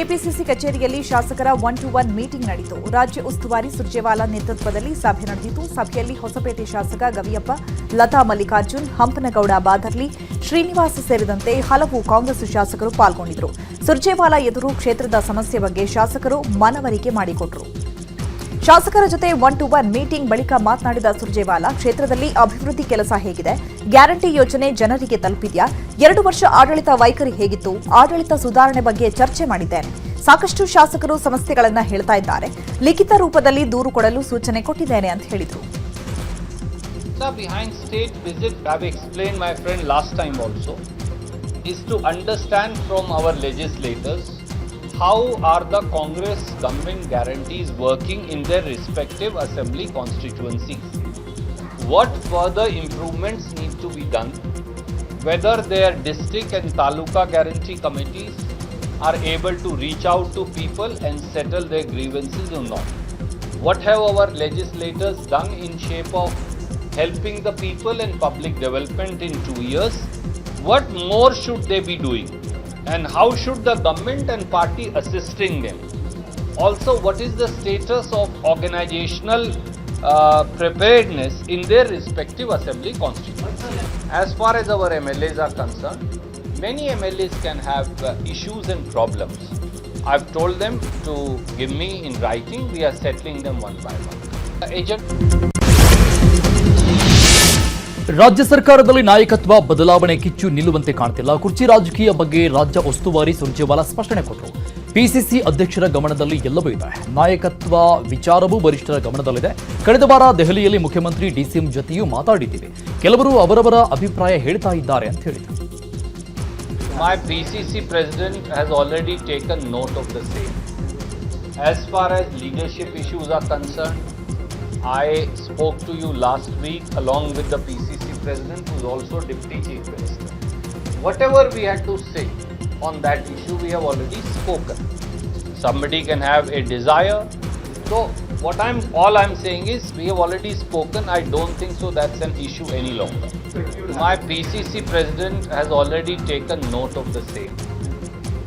KPCC ಕಚೇರಿಯಲ್ಲಿ ಶಾಸಕರ one to one meeting ನಡೆಯಿತು. ರಾಜ್ಯ ಉಸ್ತುವಾರಿ ಸುರ್ಜೇವಾಲಾ ನೇತೃತ್ವದಲ್ಲಿ ಸಭೆ ನಡೆದಿತು. ಸಭೆಯಲ್ಲಿ ಹೊಸಪೇಟೆ ಶಾಸಕ ಗವಿಯಪ್ಪ, ಲತಾ ಮಲ್ಲಿಕಾರ್ಜುನ್, ಹಂಪನಗೌಡ ಬಾದರ್ಲಿ, ಶ್ರೀನಿವಾಸ್ ಸೇರಿದಂತೆ ಹಲವು ಕಾಂಗ್ರೆಸ್ ಶಾಸಕರು ಪಾಲ್ಗೊಂಡಿದ್ದರು. ಸುರ್ಜೇವಾಲಾ ಎದುರು ಕ್ಷೇತ್ರದ ಸಮಸ್ಯೆ ಬಗ್ಗೆ ಶಾಸಕರು ಮನವರಿಕೆ ಮಾಡಿಕೊಟ್ರು. ಶಾಸಕರ ಜೊತೆ ಒನ್ ಟು ಒನ್ ಮೀಟಿಂಗ್ ಬಳಿಕ ಮಾತನಾಡಿದ ಸುರ್ಜೇವಾಲಾ, ಕ್ಷೇತ್ರದಲ್ಲಿ ಅಭಿವೃದ್ಧಿ ಕೆಲಸ ಹೇಗಿದೆ, ಗ್ಯಾರಂಟಿ ಯೋಜನೆ ಜನರಿಗೆ ತಲುಪಿದೆಯಾ, ಎರಡು ವರ್ಷ ಆಡಳಿತ ವೈಖರಿ ಹೇಗಿತ್ತು, ಆಡಳಿತ ಸುಧಾರಣೆ ಬಗ್ಗೆ ಚರ್ಚೆ ಮಾಡಿದ್ದೇನೆ. ಸಾಕಷ್ಟು ಶಾಸಕರು ಸಮಸ್ಯೆಗಳನ್ನು ಹೇಳ್ತಾ ಇದ್ದಾರೆ. ಲಿಖಿತ ರೂಪದಲ್ಲಿ ದೂರು ಕೊಡಲು ಸೂಚನೆ ಕೊಟ್ಟಿದ್ದೇನೆ ಅಂತ ಹೇಳಿದರು. Is to understand from our legislators how are the Congress government guarantees working in their respective assembly constituencies. What further improvements need to be done, whether their district and taluka guarantee committees are able to reach out to people and settle their grievances or not. What have our legislators done in shape of helping the people and public development in two years? What more should they be doing? And how should the government and party assisting them? Also, what is the status of organizational uh, preparedness in their respective assembly constituencies? As far as our MLAs are concerned, many MLAs can have uh, issues and problems. I've told them to give me in writing, we are settling them one by one. Uh, Agent. ರಾಜ್ಯ ಸರ್ಕಾರದಲ್ಲಿ ನಾಯಕತ್ವ ಬದಲಾವಣೆ ಕಿಚ್ಚು ನಿಲ್ಲುವಂತೆ ಕಾಣ್ತಿಲ್ಲ. ಕುರ್ಚಿ ರಾಜಕೀಯ ಬಗ್ಗೆ ರಾಜ್ಯ ಉಸ್ತುವಾರಿ ಸುರ್ಜೇವಾಲಾ ಸ್ಪಷ್ಟನೆ ಕೊಟ್ಟರು. ಪಿಸಿಸಿ ಅಧ್ಯಕ್ಷರ ಗಮನದಲ್ಲಿ ಎಲ್ಲವೂ ಇದೆ. ನಾಯಕತ್ವ ವಿಚಾರವೂ ವರಿಷ್ಠರ ಗಮನದಲ್ಲಿದೆ. ಕಳೆದ ವಾರ ದೆಹಲಿಯಲ್ಲಿ ಮುಖ್ಯಮಂತ್ರಿ ಡಿಸಿಎಂ ಜೊತೆಯೂ ಮಾತಾಡಿದ್ದೀವಿ. ಕೆಲವರು ಅವರವರ ಅಭಿಪ್ರಾಯ ಹೇಳ್ತಾ ಇದ್ದಾರೆ ಅಂತ ಹೇಳಿದರು. My PCC president has already taken note of the same. As far as leadership issues are concerned, I spoke to you last week along with the PCC president who is also deputy chief minister. Whatever we had to say on that issue, we have already spoken. Somebody can have a desire. So what I'm all I'm saying is we have already spoken. I don't think so that's an issue any longer. My PCC president has already taken note of the same.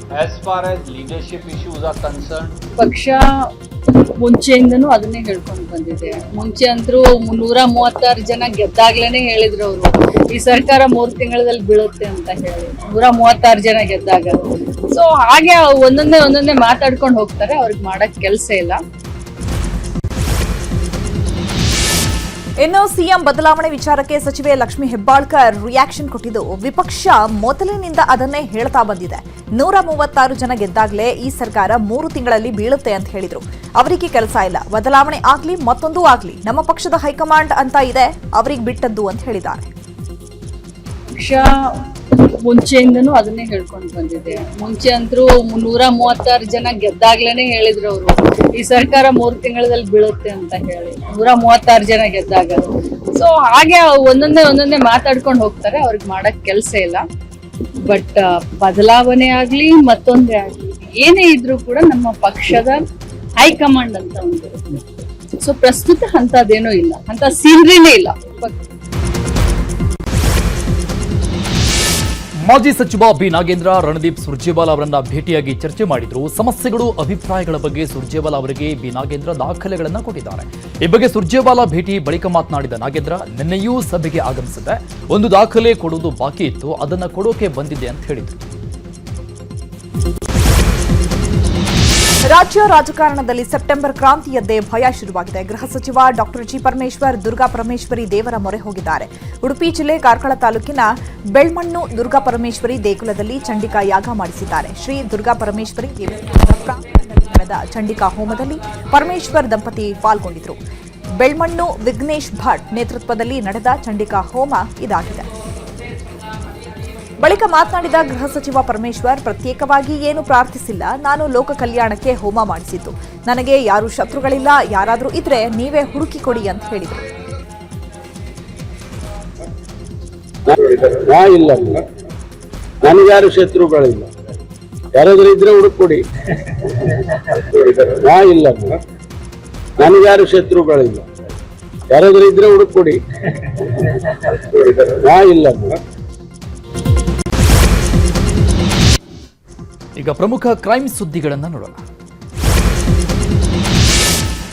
As far as leadership issues are concerned, Paksha ಮುಂಚೆಯಿಂದನೂ ಅದನ್ನೇ ಹೇಳ್ಕೊಂಡು ಬಂದಿದೆ. ಮುಂಚೆ ಅಂತರೂ ನೂರ ಮೂವತ್ತಾರು ಜನ ಗೆದ್ದಾಗ್ಲೇನೆ ಹೇಳಿದ್ರು ಅವರು. ಈ ಸರ್ಕಾರ ಮೂರು ತಿಂಗಳಲ್ಲಿ ಬೀಳುತ್ತೆ ಅಂತ ಹೇಳಿ. ನೂರ ಮೂವತ್ತಾರು ಜನ ಗೆದ್ದಾಗ ಸೊ ಹಾಗೆ ಒಂದೊಂದೇ ಒಂದೊಂದೇ ಮಾತಾಡ್ಕೊಂಡು ಹೋಗ್ತಾರೆ. ಅವ್ರಿಗೆ ಮಾಡಕ್ ಕೆಲಸ ಇಲ್ಲ. ಇನ್ನು ಸಿಎಂ ಬದಲಾವಣೆ ವಿಚಾರಕ್ಕೆ ಸಚಿವೆ ಲಕ್ಷ್ಮಿ ಹೆಬ್ಬಾಳ್ಕರ್ ರಿಯಾಕ್ಷನ್ ಕೊಟ್ಟಿದ್ದು, ವಿಪಕ್ಷ ಮೊದಲಿನಿಂದ ಅದನ್ನೇ ಹೇಳ್ತಾ ಬಂದಿದೆ. ನೂರ ಮೂವತ್ತಾರು ಜನ ಗೆದ್ದಾಗಲೇ ಈ ಸರ್ಕಾರ ಮೂರು ತಿಂಗಳಲ್ಲಿ ಬೀಳುತ್ತೆ ಅಂತ ಹೇಳಿದ್ರು. ಅವರಿಗೆ ಕೆಲಸ ಇಲ್ಲ. ಬದಲಾವಣೆ ಆಗ್ಲಿ, ಮತ್ತೊಂದು ಆಗ್ಲಿ, ನಮ್ಮ ಪಕ್ಷದ ಹೈಕಮಾಂಡ್ ಅಂತ ಇದೆ, ಅವರಿಗೆ ಬಿಟ್ಟದ್ದು ಅಂತ ಹೇಳಿದ್ದಾರೆ. ಮುಂಚೆಯಿಂದನೂ ಅದನ್ನೇ ಹೇಳ್ಕೊಂಡು ಬಂದಿದೆ ಮುಂಚೆ ಅಂದ್ರೂ ನೂರ ಮೂವತ್ತಾರು ಜನ ಗೆದ್ದಾಗ್ಲೇನೆ ಹೇಳಿದ್ರು ಅವರು. ಈ ಸರ್ಕಾರ ಮೂರು ತಿಂಗಳಲ್ಲಿ ಬೀಳುತ್ತೆ ಅಂತ ಹೇಳಿ. ನೂರ ಮೂವತ್ತಾರು ಜನ ಗೆದ್ದಾಗ ಸೊ ಹಾಗೆ ಒಂದೊಂದೇ ಒಂದೊಂದೇ ಮಾತಾಡ್ಕೊಂಡು ಹೋಗ್ತಾರೆ. ಅವ್ರಿಗೆ ಮಾಡಕ್ ಕೆಲಸ ಇಲ್ಲ. ಬಟ್ ಬದಲಾವಣೆ ಆಗ್ಲಿ, ಮತ್ತೊಂದೇ ಆಗ್ಲಿ, ಏನೇ ಇದ್ರೂ ಕೂಡ ನಮ್ಮ ಪಕ್ಷದ ಹೈಕಮಾಂಡ್ ಅಂತ ಒಂದು ಸೊ ಪ್ರಸ್ತುತ ಅಂತದೇನೂ ಇಲ್ಲ. ಅಂತ ಸೀನ್ರಿನೇ ಇಲ್ಲ. ಮಾಜಿ ಸಚಿವ ಬಿ ನಾಗೇಂದ್ರ ರಣದೀಪ್ ಸುರ್ಜೇವಾಲಾ ಅವರನ್ನ ಭೇಟಿಯಾಗಿ ಚರ್ಚೆ ಮಾಡಿದ್ರು. ಸಮಸ್ಯೆಗಳು, ಅಭಿಪ್ರಾಯಗಳ ಬಗ್ಗೆ ಸುರ್ಜೇವಾಲಾ ಅವರಿಗೆ ಬಿ ನಾಗೇಂದ್ರ ದಾಖಲೆಗಳನ್ನು ಕೊಟ್ಟಿದ್ದಾರೆ. ಈ ಬಗ್ಗೆ ಸುರ್ಜೇವಾಲಾ ಭೇಟಿ ಬಳಿಕ ಮಾತನಾಡಿದ ನಾಗೇಂದ್ರ, ನಿನ್ನೆಯೂ ಸಭೆಗೆ ಆಗಮಿಸಿದೆ ಒಂದು ದಾಖಲೆ ಕೊಡುವುದು ಬಾಕಿ ಇತ್ತು, ಅದನ್ನ ಕೊಡೋಕೆ ಬಂದಿದೆ ಅಂತ ಹೇಳಿದ್ರು. ರಾಜ್ಯ ರಾಜಕಾರಣದಲ್ಲಿ ಸೆಪ್ಟೆಂಬರ್ ಕ್ರಾಂತಿಯದ್ದೇ ಭಯ ಶುರುವಾಗಿದೆ. ಗೃಹ ಸಚಿವ ಡಾಕ್ಟರ್ ಜಿ ಪರಮೇಶ್ವರ್, ದುರ್ಗಾ ಪರಮೇಶ್ವರಿ ದೇವರ ಮೊರೆ ಹೋಗಿದ್ದಾರೆ. ಉಡುಪಿ ಜಿಲ್ಲೆ ಕಾರ್ಕಳ ತಾಲೂಕಿನ ಬೆಳ್ಮಣ್ಣು ದುರ್ಗಾ ಪರಮೇಶ್ವರಿ ದೇಗುಲದಲ್ಲಿ ಚಂಡಿಕಾ ಯಾಗ ಮಾಡಿಸಿದ್ದಾರೆ. ಶ್ರೀ ದುರ್ಗಾ ಪರಮೇಶ್ವರಿ ನಡೆದ ಚಂಡಿಕಾ ಹೋಮದಲ್ಲಿ ಪರಮೇಶ್ವರ್ ದಂಪತಿ ಪಾಲ್ಗೊಂಡಿದ್ರು. ಬೆಳ್ಮಣ್ಣು ವಿಘ್ನೇಶ್ ಭಟ್ ನೇತೃತ್ವದಲ್ಲಿ ನಡೆದ ಚಂಡಿಕಾ ಹೋಮ ಇದಾಗಿದೆ. ಬಳಿಕ ಮಾತನಾಡಿದ ಗೃಹ ಸಚಿವ ಪರಮೇಶ್ವರ್, ಪ್ರತ್ಯೇಕವಾಗಿ ಏನು ಪ್ರಾರ್ಥಿಸಿಲ್ಲ, ನಾನು ಲೋಕ ಕಲ್ಯಾಣಕ್ಕೆ ಹೋಮ ಮಾಡಿಸಿದ್ದು. ನನಗೆ ಯಾರು ಶತ್ರುಗಳಿಲ್ಲ, ಯಾರಾದರೂ ಇದ್ರೆ ನೀವೇ ಹುಡುಕಿ ಕೊಡಿ ಅಂತ ಹೇಳಿದರು. ನನಗ್ಯಾರು ಶತ್ರುಗಳಿಲ್ಲ. ಯಾರಾದ್ರೂ ಇದ್ರೆ ಹುಡುಕೊಡಿ ನಾ ಇಲ್ಲ. ನನಗ್ಯಾರು ಶತ್ರುಗಳಿಲ್ಲ. ಯಾರಾದ್ರೂ ಇದ್ರೆ ಹುಡುಕೊಡಿ ನಾ ಇಲ್ಲ. ಈಗ ಪ್ರಮುಖ ಕ್ರೈಮ್ ಸುದ್ದಿಗಳನ್ನು ನೋಡೋಣ.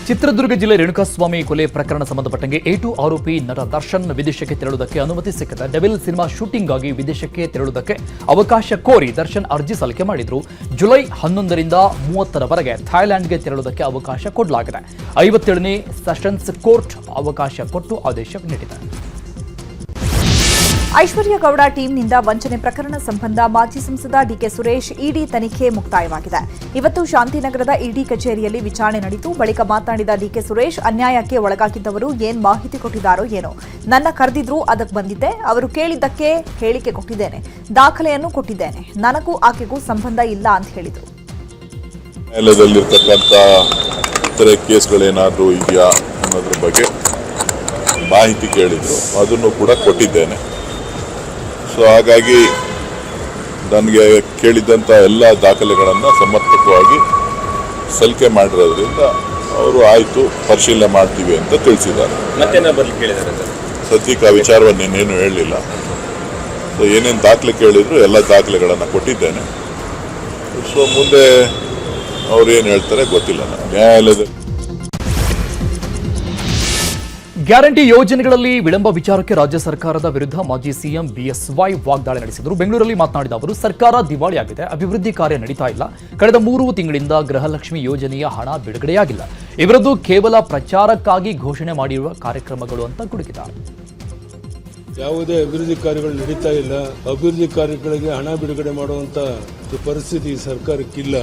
ಚಿತ್ರದುರ್ಗ ಜಿಲ್ಲೆ ರೇಣುಕಾಸ್ವಾಮಿ ಕೊಲೆ ಪ್ರಕರಣ ಸಂಬಂಧಪಟ್ಟಂಗೆ ಎ ಟು ಆರೋಪಿ ನಟ ದರ್ಶನ್ ವಿದೇಶಕ್ಕೆ ತೆರಳುವುದಕ್ಕೆ ಅನುಮತಿ ಸಿಕ್ಕದ ಡೆವಿಲ್ ಸಿನಿಮಾ ಶೂಟಿಂಗ್ ಆಗಿ ವಿದೇಶಕ್ಕೆ ತೆರಳುವುದಕ್ಕೆ ಅವಕಾಶ ಕೋರಿ ದರ್ಶನ್ ಅರ್ಜಿ ಸಲ್ಲಿಕೆ ಮಾಡಿದ್ರು. ಜುಲೈ ಹನ್ನೊಂದರಿಂದ ಮೂವತ್ತರವರೆಗೆ ಥಾಯ್ಲೆಂಡ್ಗೆ ತೆರಳುವುದಕ್ಕೆ ಅವಕಾಶ ಕೊಡಲಾಗಿದೆ. ಐವತ್ತೇಳನೇ ಸೆಷನ್ಸ್ ಕೋರ್ಟ್ ಅವಕಾಶ ಕೊಟ್ಟು ಆದೇಶ ನೀಡಿದೆ. ಐಶ್ವರ್ಯ ಗೌಡ ಟೀಂನಿಂದ ವಂಚನೆ ಪ್ರಕರಣ ಸಂಬಂಧ ಮಾಜಿ ಸಂಸದ ಡಿಕೆ ಸುರೇಶ್ ಇಡಿ ತನಿಖೆ ಮುಕ್ತಾಯವಾಗಿದೆ. ಇವತ್ತು ಶಾಂತಿನಗರದ ಇಡಿ ಕಚೇರಿಯಲ್ಲಿ ವಿಚಾರಣೆ ನಡೆಯಿತು. ಬಳಿಕ ಮಾತನಾಡಿದ ಡಿಕೆ ಸುರೇಶ್, ಅನ್ಯಾಯಕ್ಕೆ ಒಳಗಾಗಿದ್ದವರು ಏನ್ ಮಾಹಿತಿ ಕೊಟ್ಟಿದ್ದಾರೋ ಏನೋ. ನನ್ನ ಕರೆದಿದ್ರು ಅದಕ್ಕೆ ಬಂದಿದ್ದೆ. ಅವರು ಕೇಳಿದ್ದಕ್ಕೆ ಹೇಳಿಕೆ ಕೊಟ್ಟಿದ್ದೇನೆ. ದಾಖಲೆಯನ್ನು ಕೊಟ್ಟಿದ್ದೇನೆ. ನನಗೂ ಆಕೆಗೂ ಸಂಬಂಧ ಇಲ್ಲ ಅಂತ ಹೇಳಿದರು. ಮಾಹಿತಿ ಕೇಳಿದ್ರು. ಅದನ್ನು ಕೂಡ ಕೊಟ್ಟಿದ್ದೇನೆ. ಸೊ ಹಾಗಾಗಿ ನನಗೆ ಕೇಳಿದ್ದಂಥ ಎಲ್ಲ ದಾಖಲೆಗಳನ್ನು ಸಮರ್ಪಕವಾಗಿ ಸಲ್ಲಿಕೆ ಮಾಡಿರೋದ್ರಿಂದ ಅವರು ಆಯಿತು ಪರಿಶೀಲನೆ ಮಾಡ್ತೀವಿ ಅಂತ ತಿಳಿಸಿದ್ದಾರೆ. ಸದ್ಯಕ್ಕೆ ಆ ವಿಚಾರವನ್ನು ಇನ್ನೇನು ಹೇಳಲಿಲ್ಲ. ಸೊ ಏನೇನು ದಾಖಲೆ ಕೇಳಿದ್ರು ಎಲ್ಲ ದಾಖಲೆಗಳನ್ನು ಕೊಟ್ಟಿದ್ದೇನೆ. ಸೊ ಮುಂದೆ ಅವ್ರು ಏನು ಹೇಳ್ತಾರೆ ಗೊತ್ತಿಲ್ಲ. ನಾನು ನ್ಯಾಯಾಲಯದಲ್ಲಿ ಗ್ಯಾರಂಟಿ ಯೋಜನೆಗಳಲ್ಲಿ ವಿಳಂಬ ವಿಚಾರಕ್ಕೆ ರಾಜ್ಯ ಸರ್ಕಾರದ ವಿರುದ್ಧ ಮಾಜಿ ಸಿಎಂ ಬಿಎಸ್ವೈ ವಾಗ್ದಾಳಿ ನಡೆಸಿದರು. ಬೆಂಗಳೂರಲ್ಲಿ ಮಾತನಾಡಿದ ಅವರು, ಸರ್ಕಾರ ದಿವಾಳಿಯಾಗಿದೆ, ಅಭಿವೃದ್ಧಿ ಕಾರ್ಯ ನಡೀತಾ ಇಲ್ಲ. ಕಳೆದ ಮೂರು ತಿಂಗಳಿಂದ ಗೃಹಲಕ್ಷ್ಮಿ ಯೋಜನೆಯ ಹಣ ಬಿಡುಗಡೆಯಾಗಿಲ್ಲ. ಇವರದ್ದು ಕೇವಲ ಪ್ರಚಾರಕ್ಕಾಗಿ ಘೋಷಣೆ ಮಾಡಿರುವ ಕಾರ್ಯಕ್ರಮಗಳು ಅಂತ ಗುಡುಗಿದ್ದಾರೆ. ಯಾವುದೇ ಅಭಿವೃದ್ಧಿ ಕಾರ್ಯಗಳು ನಡೀತಾ ಇಲ್ಲ. ಅಭಿವೃದ್ಧಿ ಕಾರ್ಯಗಳಿಗೆ ಹಣ ಬಿಡುಗಡೆ ಮಾಡುವಂತ ಪರಿಸ್ಥಿತಿ ಸರ್ಕಾರಕ್ಕಿಲ್ಲ.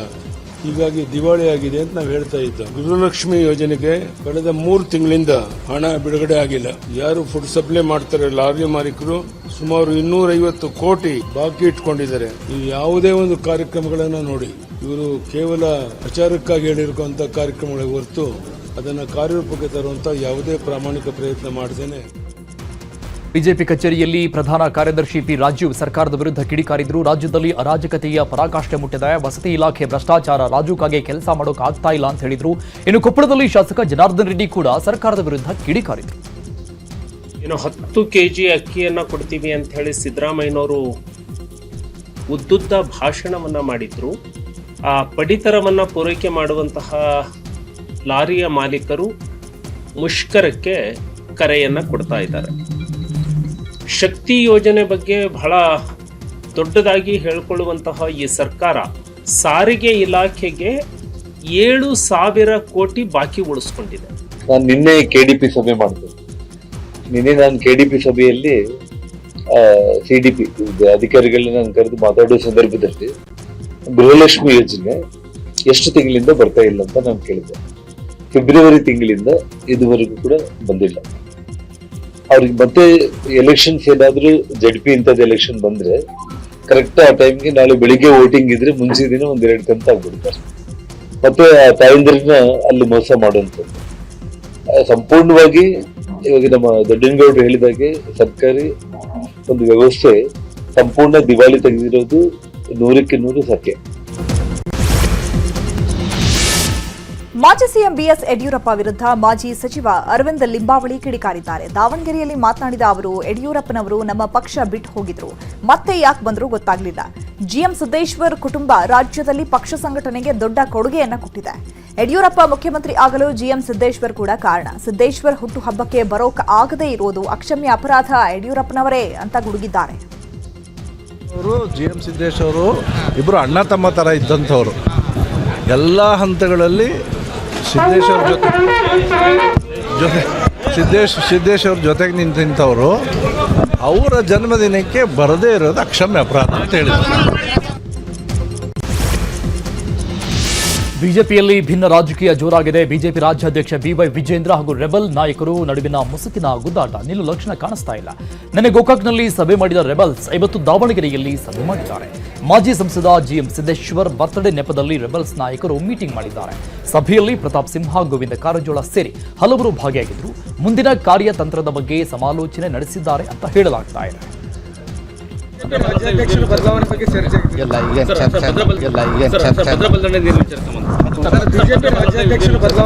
ಹೀಗಾಗಿ ದಿವಾಳಿ ಆಗಿದೆ ಅಂತ ನಾವು ಹೇಳ್ತಾ ಇದ್ದ. ಗೃಹಲಕ್ಷ್ಮಿ ಯೋಜನೆಗೆ ಕಳೆದ ಮೂರು ತಿಂಗಳಿಂದ ಹಣ ಬಿಡುಗಡೆ ಆಗಿಲ್ಲ. ಯಾರು ಫುಡ್ ಸಪ್ಲೈ ಮಾಡ್ತಾರೆ ಲಾರಿ ಮಾಲೀಕರು, ಸುಮಾರು ಇನ್ನೂರ ಐವತ್ತು ಕೋಟಿ ಬಾಕಿ ಇಟ್ಕೊಂಡಿದ್ದಾರೆ. ಯಾವುದೇ ಒಂದು ಕಾರ್ಯಕ್ರಮಗಳನ್ನು ನೋಡಿ. ಇವರು ಕೇವಲ ಪ್ರಚಾರಕ್ಕಾಗಿ ಹೇಳಿರುವಂತಹ ಕಾರ್ಯಕ್ರಮಗಳಿಗೆ ಹೊರತು ಅದನ್ನು ಕಾರ್ಯರೂಪಕ್ಕೆ ತರುವಂತಹ ಯಾವುದೇ ಪ್ರಾಮಾಣಿಕ ಪ್ರಯತ್ನ ಮಾಡದೇನೆ ಬಿಜೆಪಿ ಕಚೇರಿಯಲ್ಲಿ ಪ್ರಧಾನ ಕಾರ್ಯದರ್ಶಿ ಪಿ ರಾಜೀವ್ ಸರ್ಕಾರದ ವಿರುದ್ಧ ಕಿಡಿಕಾರಿದ್ರು. ರಾಜ್ಯದಲ್ಲಿ ಅರಾಜಕತೆಯ ಪರಾಕಾಷ್ಠೆ ಮುಟ್ಟಿದೆ. ವಸತಿ ಇಲಾಖೆ ಭ್ರಷ್ಟಾಚಾರ ರಾಜುಕಾಗೆ ಕೆಲಸ ಮಾಡೋಕೆ ಆಗ್ತಾ ಇಲ್ಲ ಅಂತ ಹೇಳಿದ್ರು. ಇನ್ನು ಕೊಪ್ಪಳದಲ್ಲಿ ಶಾಸಕ ಜನಾರ್ದನ್ ರೆಡ್ಡಿ ಕೂಡ ಸರ್ಕಾರದ ವಿರುದ್ಧ ಕಿಡಿಕಾರಿದ್ರು. ಏನು ಹತ್ತು ಕೆ ಜಿ ಅಕ್ಕಿಯನ್ನು ಕೊಡ್ತೀವಿ ಅಂತ ಹೇಳಿ ಸಿದ್ದರಾಮಯ್ಯನವರು ಉದ್ದುದ್ದ ಭಾಷಣವನ್ನ ಮಾಡಿದ್ರು. ಆ ಪಡಿತರವನ್ನ ಪೂರೈಕೆ ಮಾಡುವಂತಹ ಲಾರಿಯ ಮಾಲೀಕರು ಮುಷ್ಕರಕ್ಕೆ ಕರೆಯನ್ನ ಕೊಡ್ತಾ ಇದ್ದಾರೆ. ಶಕ್ತಿ ಯೋಜನೆ ಬಗ್ಗೆ ಬಹಳ ದೊಡ್ಡದಾಗಿ ಹೇಳಿಕೊಳ್ಳುವಂತಹ ಈ ಸರ್ಕಾರ ಸಾರಿಗೆ ಇಲಾಖೆಗೆ ಏಳು ಸಾವಿರ ಕೋಟಿ ಬಾಕಿ ಉಳಿಸ್ಕೊಂಡಿದೆ. ನಾನು ನಿನ್ನೆ ಕೆ ಡಿ ಪಿ ಸಭೆ ಮಾಡಿದೆ ನಿನ್ನೆ ನಾನು ಕೆ ಡಿ ಪಿ ಸಭೆಯಲ್ಲಿ ಸಿ ಡಿ ಪಿ ಅಧಿಕಾರಿಗಳನ್ನ ನಾನು ಕರೆದು ಮಾತಾಡುವ ಸಂದರ್ಭದಲ್ಲಿ ಗೃಹಲಕ್ಷ್ಮಿ ಯೋಜನೆ ಎಷ್ಟು ತಿಂಗಳಿಂದ ಬರ್ತಾ ಇಲ್ಲ ಅಂತ ನಾನು ಕೇಳಿದ್ದೆ. ಫೆಬ್ರವರಿ ತಿಂಗಳಿಂದ ಇದುವರೆಗೂ ಕೂಡ ಬಂದಿಲ್ಲ. ಅವ್ರಿಗೆ ಮತ್ತೆ ಎಲೆಕ್ಷನ್ಸ್ ಏನಾದ್ರೂ ಜಡ್ ಪಿ ಇಂಥದ್ದು ಎಲೆಕ್ಷನ್ ಬಂದ್ರೆ ಕರೆಕ್ಟ್ ಆ ಟೈಮ್ಗೆ ನಾಳೆ ಬೆಳಿಗ್ಗೆ ವೋಟಿಂಗ್ ಇದ್ರೆ ಮುಂಚೆ ದಿನ ಒಂದ್ ಎರಡು ಕಂತ ಆಗ್ಬಿಡ್ತಾರೆ ಮತ್ತೆ ಆ ತಾಯಂದ್ರನ್ನ ಅಲ್ಲಿ ಮೋಸ ಮಾಡುವಂಥದ್ದು. ಸಂಪೂರ್ಣವಾಗಿ ಇವಾಗ ನಮ್ಮ ದೊಡ್ಡನಗೌಡರು ಹೇಳಿದಾಗೆ ಸರ್ಕಾರಿ ಒಂದು ವ್ಯವಸ್ಥೆ ಸಂಪೂರ್ಣ ದಿವಾಳಿ ತೆಗೆದಿರೋದು ನೂರಕ್ಕೆ ನೂರು ಸತ್ಯ. ಮಾಜಿ ಸಿಎಂ ಬಿಎಸ್ ಯಡಿಯೂರಪ್ಪ ವಿರುದ್ಧ ಮಾಜಿ ಸಚಿವ ಅರವಿಂದ್ ಲಿಂಬಾವಳಿ ಕಿಡಿಕಾರಿದ್ದಾರೆ. ದಾವಣಗೆರೆಯಲ್ಲಿ ಮಾತನಾಡಿದ ಅವರು, ಯಡಿಯೂರಪ್ಪನವರು ನಮ್ಮ ಪಕ್ಷ ಬಿಟ್ಟು ಹೋಗಿದ್ರು. ಮತ್ತೆ ಯಾಕೆ ಬಂದರೂ ಗೊತ್ತಾಗಲಿಲ್ಲ. ಜಿಎಂ ಸಿದ್ದೇಶ್ವರ್ ಕುಟುಂಬ ರಾಜ್ಯದಲ್ಲಿ ಪಕ್ಷ ಸಂಘಟನೆಗೆ ದೊಡ್ಡ ಕೊಡುಗೆಯನ್ನ ಕೊಟ್ಟಿದೆ. ಯಡಿಯೂರಪ್ಪ ಮುಖ್ಯಮಂತ್ರಿ ಆಗಲು ಜಿಎಂ ಸಿದ್ದೇಶ್ವರ್ ಕೂಡ ಕಾರಣ. ಸಿದ್ದೇಶ್ವರ್ ಹುಟ್ಟುಹಬ್ಬಕ್ಕೆ ಬರೋಕ್ ಆಗದೇ ಇರೋದು ಅಕ್ಷಮ್ಯ ಅಪರಾಧ ಯಡಿಯೂರಪ್ಪನವರೇ ಅಂತ ಗುಡುಗಿದ್ದಾರೆ. ಅವರು ಜಿ ಎಂ ಇಬ್ಬರು ಅಣ್ಣ ತಮ್ಮ ಥರ ಇದ್ದಂಥವ್ರು. ಎಲ್ಲ ಹಂತಗಳಲ್ಲಿ ಸಿದ್ದೇಶ್ ಜೊತೆ ಜೊತೆ ಸಿದ್ದೇಶ್ ಸಿದ್ದೇಶ್ ಅವ್ರ ಜೊತೆಗೆ ನಿಂತಿಂಥವರು ಅವರ ಜನ್ಮದಿನಕ್ಕೆ ಬರದೇ ಇರೋದು ಅಕ್ಷಮ್ಯ ಅಪರಾಧ ಅಂತ ಹೇಳಿದ್ರು. ಬಿಜೆಪಿಯಲ್ಲಿ ಭಿನ್ನ ರಾಜಕೀಯ ಜೋರಾಗಿದೆ. ಬಿಜೆಪಿ ರಾಜ್ಯಾಧ್ಯಕ್ಷ ಬಿವೈ ವಿಜೇಂದ್ರ ಹಾಗೂ ರೆಬಲ್ ನಾಯಕರು ನಡುವಿನ ಮುಸುಕಿನ ಗುದ್ದಾಟ ನಿಲ್ಲು ಲಕ್ಷಣ ಕಾಣಿಸ್ತಾ ಇಲ್ಲ. ನಿನ್ನೆ ಗೋಕಾಕ್ನಲ್ಲಿ ಸಭೆ ಮಾಡಿದ ರೆಬಲ್ಸ್ ಇವತ್ತು ದಾವಣಗೆರೆಯಲ್ಲಿ ಸಭೆ ಮಾಡಿದ್ದಾರೆ. ಮಾಜಿ ಸಂಸದ ಜಿಎಂ ಸಿದ್ದೇಶ್ವರ್ ಬರ್ತ್ಡೇ ನೆಪದಲ್ಲಿ ರೆಬಲ್ಸ್ ನಾಯಕರು ಮೀಟಿಂಗ್ ಮಾಡಿದ್ದಾರೆ. ಸಭೆಯಲ್ಲಿ ಪ್ರತಾಪ್ ಸಿಂಹ, ಗೋವಿಂದ ಕಾರಜೋಳ ಸೇರಿ ಹಲವರು ಭಾಗಿಯಾಗಿದ್ದರು. ಮುಂದಿನ ಕಾರ್ಯತಂತ್ರದ ಬಗ್ಗೆ ಸಮಾಲೋಚನೆ ನಡೆಸಿದ್ದಾರೆ ಅಂತ ಹೇಳಲಾಗ್ತಾ ಇದೆ. ಎಲ್ಲ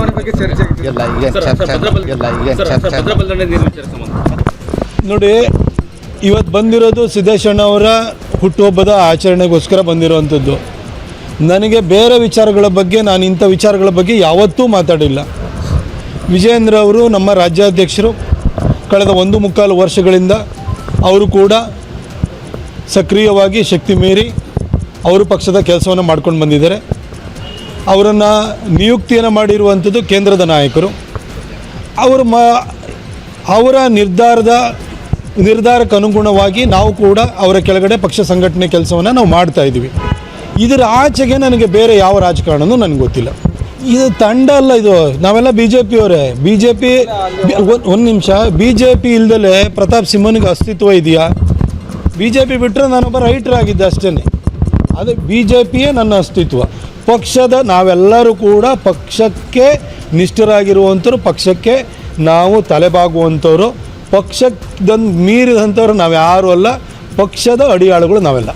ಬಗ್ಗೆ ಚರ್ಚೆ ಈಗ ಚರ್ಚೆ ನೋಡಿ ಇವತ್ತು ಬಂದಿರೋದು ಸಿದ್ದೇಶಣ್ಣ ಅವರ ಹುಟ್ಟುಹಬ್ಬದ ಆಚರಣೆಗೋಸ್ಕರ ಬಂದಿರುವಂಥದ್ದು ನನಗೆ ಬೇರೆ ವಿಚಾರಗಳ ಬಗ್ಗೆ ನಾನು ಇಂಥ ವಿಚಾರಗಳ ಬಗ್ಗೆ ಯಾವತ್ತೂ ಮಾತಾಡಿಲ್ಲ. ವಿಜಯೇಂದ್ರ ಅವರು ನಮ್ಮ ರಾಜ್ಯಾಧ್ಯಕ್ಷರು ಕಳೆದ ಒಂದು ಮುಕ್ಕಾಲು ವರ್ಷಗಳಿಂದ ಅವರು ಕೂಡ ಸಕ್ರಿಯವಾಗಿ ಶಕ್ತಿ ಮೀರಿ ಅವರು ಪಕ್ಷದ ಕೆಲಸವನ್ನು ಮಾಡ್ಕೊಂಡು ಬಂದಿದ್ದಾರೆ. ಅವರನ್ನು ನಿಯುಕ್ತಿಯನ್ನು ಮಾಡಿರುವಂಥದ್ದು ಕೇಂದ್ರದ ನಾಯಕರು. ಅವರು ಮ, ಅವರ ನಿರ್ಧಾರದ, ನಿರ್ಧಾರಕ್ಕೆ ಅನುಗುಣವಾಗಿ ನಾವು ಕೂಡ ಅವರ ಕೆಳಗಡೆ ಪಕ್ಷ ಸಂಘಟನೆ ಕೆಲಸವನ್ನು ನಾವು ಮಾಡ್ತಾ ಇದ್ದೀವಿ. ಇದರ ಆಚೆಗೆ ನನಗೆ ಬೇರೆ ಯಾವ ರಾಜಕಾರಣನೂ ನನಗೆ ಗೊತ್ತಿಲ್ಲ. ಇದು ತಂಡ ಅಲ್ಲ ಇದು, ನಾವೆಲ್ಲ ಬಿ ಜೆ ಪಿಯವರೇ ಬಿ ಜೆ ಪಿ ಒಂದು ನಿಮಿಷ. ಬಿ ಜೆ ಪಿ ಇಲ್ದಲೇ ಪ್ರತಾಪ್ ಸಿಂಹನಿಗೆ ಅಸ್ತಿತ್ವ ಇದೆಯಾ? ಬಿ ಜೆ ಪಿ ಬಿಟ್ಟರೆ ನಾನೊಬ್ಬ ರೈಟರ್ ಆಗಿದ್ದೆ ಅಷ್ಟೇ ಅದು ಬಿ ಜೆ ಪಿಯೇ ನನ್ನ ಅಸ್ತಿತ್ವ. ಪಕ್ಷದ ನಾವೆಲ್ಲರೂ ಕೂಡ ಪಕ್ಷಕ್ಕೆ ನಿಷ್ಠರಾಗಿರುವಂಥವ್ರು, ಪಕ್ಷಕ್ಕೆ ನಾವು ತಲೆಬಾಗುವಂಥವ್ರು. ಪಕ್ಷದ ಮೀರಿದಂಥವ್ರು ನಾವು ಯಾರೂ ಅಲ್ಲ, ಪಕ್ಷದ ಅಡಿಯಾಳುಗಳು ನಾವೆಲ್ಲ.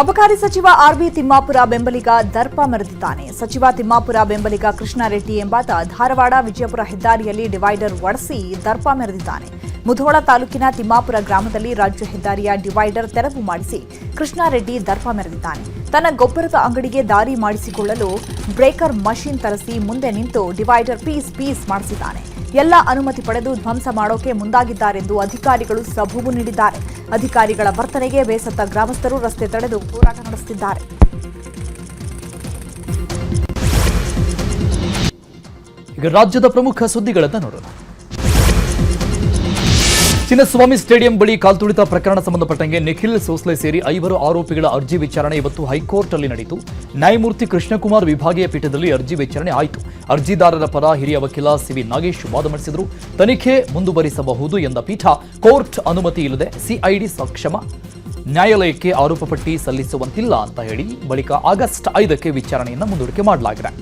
ಅಬಕಾರಿ ಸಚಿವ ಆರ್ಬಿ ತಿಮ್ಮಾಪುರ ಬೆಂಬಲಿಗ ದರ್ಪ ಮೆರೆದಿದ್ದಾನೆ ಸಚಿವ ತಿಮ್ಮಾಪುರ ಬೆಂಬಲಿಗ ಕೃಷ್ಣಾರೆಡ್ಡಿ ಎಂಬಾತ ಧಾರವಾಡ ವಿಜಯಪುರ ಹೆದ್ದಾರಿಯಲ್ಲಿ ಡಿವೈಡರ್ ಒಡೆಸಿ ದರ್ಪ ಮೆರೆದಿದ್ದಾನೆ. ಮುಧೋಳ ತಾಲೂಕಿನ ತಿಮ್ಮಾಪುರ ಗ್ರಾಮದಲ್ಲಿ ರಾಜ್ಯ ಹೆದ್ದಾರಿಯ ಡಿವೈಡರ್ ತೆರವು ಮಾಡಿಸಿ ಕೃಷ್ಣಾರೆಡ್ಡಿ ದರ್ಪ ಮೆರೆದಿದ್ದಾನೆ. ತನ್ನ ಗೊಬ್ಬರದ ಅಂಗಡಿಗೆ ದಾರಿ ಮಾಡಿಸಿಕೊಳ್ಳಲು ಬ್ರೇಕರ್ ಮಷಿನ್ ತರಿಸಿ ಮುಂದೆ ನಿಂತು ಡಿವೈಡರ್ ಪೀಸ್ ಪೀಸ್ ಮಾಡಿಸಿದ್ದಾನೆ. ಎಲ್ಲ ಅನುಮತಿ ಪಡೆದು ಧ್ವಂಸ ಮಾಡೋಕೆ ಮುಂದಾಗಿದ್ದಾರೆಂದು ಅಧಿಕಾರಿಗಳು ಸಬೂಬು ನೀಡಿದ್ದಾರೆ. ಅಧಿಕಾರಿಗಳ ವರ್ತನೆಗೆ ಬೇಸತ್ತ ಗ್ರಾಮಸ್ಥರು ರಸ್ತೆ ತಡೆದು ಹೋರಾಟ ನಡೆಸುತ್ತಿದ್ದಾರೆ. ಈಗ ರಾಜ್ಯದ ಪ್ರಮುಖ ಸುದ್ದಿಗಳನ್ನು ನೋಡೋಣ. ಚಿನ್ನಸ್ವಾಮಿ ಸ್ಟೇಡಿಯಂ ಬಳಿ ಕಾಲ್ತುಳಿತ ಪ್ರಕರಣ ಸಂಬಂಧಪಟ್ಟಂಗೆ ನಿಖಿಲ್ ಸೋಸ್ಲೆ ಸೇರಿ ಐವರು ಆರೋಪಿಗಳ ಅರ್ಜಿ ವಿಚಾರಣೆ ಇವತ್ತು ಹೈಕೋರ್ಟ್ ಅಲ್ಲಿ ನಡೆಯಿತು ನ್ಯಾಯಮೂರ್ತಿ ಕೃಷ್ಣಕುಮಾರ್ ವಿಭಾಗೀಯ ಪೀಠದಲ್ಲಿ ಅರ್ಜಿ ವಿಚಾರಣೆ ಆಯಿತು. ಅರ್ಜಿದಾರರ ಪರ ಹಿರಿಯ ವಕೀಲ ಸಿವಿ ನಾಗೇಶ್ ವಾದ ಮಂಡಿಸಿದರು. ತನಿಖೆ ಮುಂದುವರಿಸಬಹುದು ಎಂದ ಪೀಠ, ಕೋರ್ಟ್ ಅನುಮತಿ ಇಲ್ಲದೆ ಸಿಐಡಿ ಸಕ್ಷಮ. ನ್ಯಾಯಾಲಯಕ್ಕೆ ಆರೋಪ ಪಟ್ಟಿ ಸಲ್ಲಿಸುವಂತಿಲ್ಲ ಅಂತ ಹೇಳಿ ಬಳಿಕ ಆಗಸ್ಟ್ ಐದಕ್ಕೆ ವಿಚಾರಣೆಯನ್ನು ಮುಂದೂಡಿಕೆ ಮಾಡಲಾಗಿದೆ.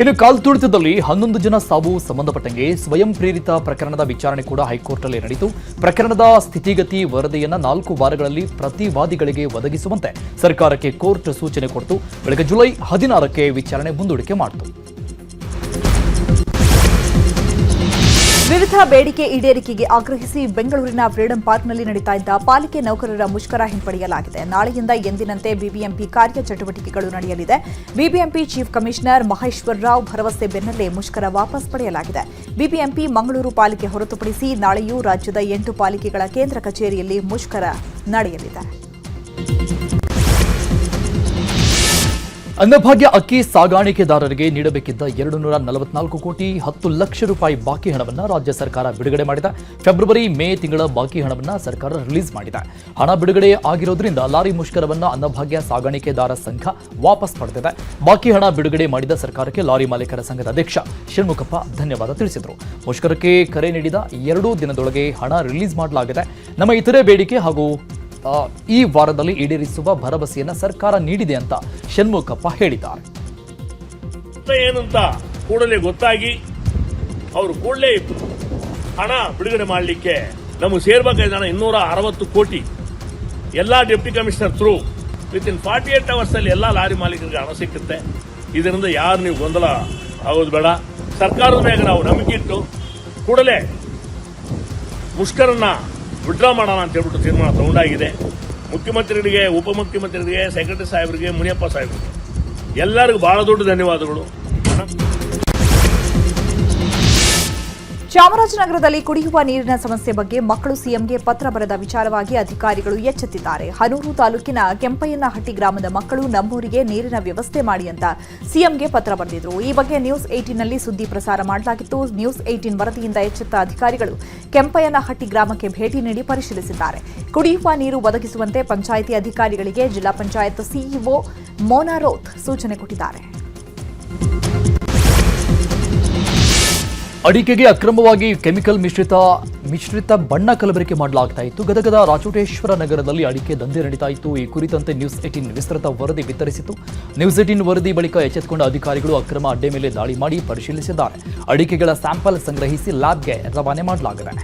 ಇನ್ನು ಕಾಲ್ತುಳಿತದಲ್ಲಿ ಹನ್ನೊಂದು ಜನ ಸಾವು ಸಂಬಂಧಪಟ್ಟಂಗೆ ಸ್ವಯಂ ಪ್ರೇರಿತ ಪ್ರಕರಣದ ವಿಚಾರಣೆ ಕೂಡ ಹೈಕೋರ್ಟ್ನಲ್ಲಿ ನಡೆಯಿತು. ಪ್ರಕರಣದ ಸ್ಥಿತಿಗತಿ ವರದಿಯನ್ನು ನಾಲ್ಕು ವಾರಗಳಲ್ಲಿ ಪ್ರತಿವಾದಿಗಳಿಗೆ ಒದಗಿಸುವಂತೆ ಸರ್ಕಾರಕ್ಕೆ ಕೋರ್ಟ್ ಸೂಚನೆ ಕೊಡ್ತು. ಬಳಿಕ ಜುಲೈ ಹದಿನಾರಕ್ಕೆ ವಿಚಾರಣೆ ಮುಂದೂಡಿಕೆ ಮಾಡಿತು. ವಿವಿಧ ಬೇಡಿಕೆ ಈಡೇರಿಕೆಗೆ ಆಗ್ರಹಿಸಿ ಬೆಂಗಳೂರಿನ ಫ್ರೀಡಂ ಪಾರ್ಕ್ನಲ್ಲಿ ನಡೀತಾ ಇದ್ದ ಪಾಲಿಕೆ ನೌಕರರ ಮುಷ್ಕರ ಹಿಂಪಡೆಯಲಾಗಿದೆ. ನಾಳೆಯಿಂದ ಎಂದಿನಂತೆ ಬಿಬಿಎಂಪಿ ಕಾರ್ಯ ಚಟುವಟಿಕೆಗಳು ನಡೆಯಲಿದೆ. BBMP chief commissioner Maheshwara Rao ಭರವಸೆ ಬೆನ್ನಲ್ಲೇ ಮುಷ್ಕರ ವಾಪಸ್ ಪಡೆಯಲಾಗಿದೆ. ಬಿಬಿಎಂಪಿ ಮಂಗಳೂರು ಪಾಲಿಕೆ ಹೊರತುಪಡಿಸಿ ನಾಳೆಯೂ ರಾಜ್ಯದ ಎಂಟು ಪಾಲಿಕೆಗಳ ಕೇಂದ್ರ ಕಚೇರಿಯಲ್ಲಿ ಮುಷ್ಕರ ನಡೆಯಲಿದೆ. ಅನ್ನಭಾಗ್ಯ ಅಕ್ಕಿ ಸಾಗಾಣಿಕೆದಾರರಿಗೆ ನೀಡಬೇಕಿದ್ದ ಎರಡು ನೂರ ನಲವತ್ನಾಲ್ಕು ಕೋಟಿ ಹತ್ತು ಲಕ್ಷ ರೂಪಾಯಿ ಬಾಕಿ ಹಣವನ್ನು ರಾಜ್ಯ ಸರ್ಕಾರ ಬಿಡುಗಡೆ ಮಾಡಿದೆ. ಫೆಬ್ರವರಿ, ಮೇ ತಿಂಗಳ ಬಾಕಿ ಹಣವನ್ನು ಸರ್ಕಾರ ರಿಲೀಸ್ ಮಾಡಿದೆ. ಹಣ ಬಿಡುಗಡೆ ಆಗಿರೋದ್ರಿಂದ ಲಾರಿ ಮುಷ್ಕರವನ್ನು ಅನ್ನಭಾಗ್ಯ ಸಾಗಾಣಿಕೆದಾರ ಸಂಘ ವಾಪಸ್ ಪಡೆದಿದೆ. ಬಾಕಿ ಹಣ ಬಿಡುಗಡೆ ಮಾಡಿದ ಸರ್ಕಾರಕ್ಕೆ ಲಾರಿ ಮಾಲೀಕರ ಸಂಘದ ಅಧ್ಯಕ್ಷ ಷಣ್ಮುಖಪ್ಪ ಧನ್ಯವಾದ ತಿಳಿಸಿದರು. ಮುಷ್ಕರಕ್ಕೆ ಕರೆ ನೀಡಿದ ಎರಡೂ ದಿನದೊಳಗೆ ಹಣ ರಿಲೀಸ್ ಮಾಡಲಾಗಿದೆ. ನಮ್ಮ ಇತರೆ ಬೇಡಿಕೆ ಹಾಗೂ ಈ ವಾರದಲ್ಲಿ ಈಡೇರಿಸುವ ಭರವಸೆಯನ್ನ ಸರ್ಕಾರ ನೀಡಿದೆ ಅಂತ ಷಣ್ಮುಖಪ್ಪ ಹೇಳಿದ್ದಾರೆ. ಏನಂತ ಕೂಡಲೇ ಗೊತ್ತಾಗಿ ಅವರು ಕೂಡಲೇ ಹಣ ಬಿಡುಗಡೆ ಮಾಡಲಿಕ್ಕೆ ನಮಗೆ ಸೇರ್ಬೇಕಾದ ಹಣ ಇನ್ನೂರ ಅರವತ್ತು ಕೋಟಿ ಎಲ್ಲ deputy commissioner through with in forty eight hours ಅಲ್ಲಿ ಎಲ್ಲ ಲಾರಿ ಮಾಲೀಕರಿಗೆ ಹಣ ಸಿಕ್ಕುತ್ತೆ. ಇದರಿಂದ ಯಾರು ನೀವು ಗೊಂದಲ ಆಗೋದು ಬೇಡ. ಸರ್ಕಾರದ ಮೇಲೆ ನಾವು ನಂಬಿಕೆ ಇಟ್ಟು ಕೂಡಲೇ ಮುಷ್ಕರನ್ನ ವಿಡ್ರಾ ಮಾಡೋಣ ಅಂತ ಹೇಳ್ಬಿಟ್ಟು ತೀರ್ಮಾನ ತಗೊಂಡಾಗಿದೆ. ಮುಖ್ಯಮಂತ್ರಿಗಳಿಗೆ, ಉಪಮುಖ್ಯಮಂತ್ರಿಗಳಿಗೆ ಸೆಕ್ರೆಟರಿ ಸಾಹೇಬರಿಗೆ, ಮುನಿಯಪ್ಪ ಸಾಹೇಬರಿಗೆ. ಎಲ್ಲರಿಗೂ ಭಾಳ ದೊಡ್ಡ ಧನ್ಯವಾದಗಳು. ಚಾಮರಾಜನಗರದಲ್ಲಿ ಕುಡಿಯುವ ನೀರಿನ ಸಮಸ್ಯೆ ಬಗ್ಗೆ ಮಕ್ಕಳು ಸಿಎಂಗೆ ಪತ್ರ ಬರೆದ ವಿಚಾರವಾಗಿ ಅಧಿಕಾರಿಗಳು ಎಚ್ಚೆತ್ತಿದ್ದಾರೆ. ಹನೂರು ತಾಲೂಕಿನ ಕೆಂಪಯ್ಯನಹಟ್ಟಿ ಗ್ರಾಮದ ಮಕ್ಕಳು ನಮ್ಮೂರಿಗೆ ನೀರಿನ ವ್ಯವಸ್ಥೆ ಮಾಡಿ ಅಂತ ಸಿಎಂಗೆ ಪತ್ರ ಬರೆದಿದ್ರು. ಈ ಬಗ್ಗೆ ನ್ಯೂಸ್ ಏಟೀನ್ನಲ್ಲಿ ಸುದ್ದಿ ಪ್ರಸಾರ ಮಾಡಲಾಗಿತ್ತು. ನ್ಯೂಸ್ ಏಟೀನ್ ವರದಿಯಿಂದ ಎಚ್ಚೆತ್ತ ಅಧಿಕಾರಿಗಳು ಕೆಂಪಯ್ಯನಹಟ್ಟಿ ಗ್ರಾಮಕ್ಕೆ ಭೇಟಿ ನೀಡಿ ಪರಿಶೀಲಿಸಿದ್ದಾರೆ. ಕುಡಿಯುವ ನೀರು ಒದಗಿಸುವಂತೆ ಪಂಚಾಯಿತಿ ಅಧಿಕಾರಿಗಳಿಗೆ ಜಿಲ್ಲಾ ಪಂಚಾಯತ್ ಸಿಇಒ ಮೋನಾರೋತ್ ಸೂಚನೆ ಕೊಟ್ಟಿದ್ದಾರೆ. ಅಡಿಕೆಗೆ ಅಕ್ರಮವಾಗಿ ಕೆಮಿಕಲ್ ಮಿಶ್ರಿತ ಮಿಶ್ರಿತ ಬಣ್ಣ ಕಲಬೆರಕೆ ಮಾಡಲಾಗ್ತಾ ಇತ್ತು. ಗದಗದ ರಾಚೋಟೇಶ್ವರ ನಗರದಲ್ಲಿ ಅಡಿಕೆ ದಂಧೆ ನಡೀತಾ ಇತ್ತು. ಈ ಕುರಿತಂತೆ ನ್ಯೂಸ್ ಏಟೀನ್ ವಿಸ್ತೃತ ವರದಿ ವಿತರಿಸಿತು. ನ್ಯೂಸ್ ಏಟೀನ್ ವರದಿ ಬಳಿಕ ಎಚ್ಚೆತ್ತುಕೊಂಡ ಅಧಿಕಾರಿಗಳು ಅಕ್ರಮ ಅಡ್ಡೆ ಮೇಲೆ ದಾಳಿ ಮಾಡಿ ಪರಿಶೀಲಿಸಿದ್ದಾರೆ. ಅಡಿಕೆಗಳ ಸ್ಯಾಂಪಲ್ ಸಂಗ್ರಹಿಸಿ ಲ್ಯಾಬ್ಗೆ ರವಾನೆ ಮಾಡಲಾಗಿದೆ.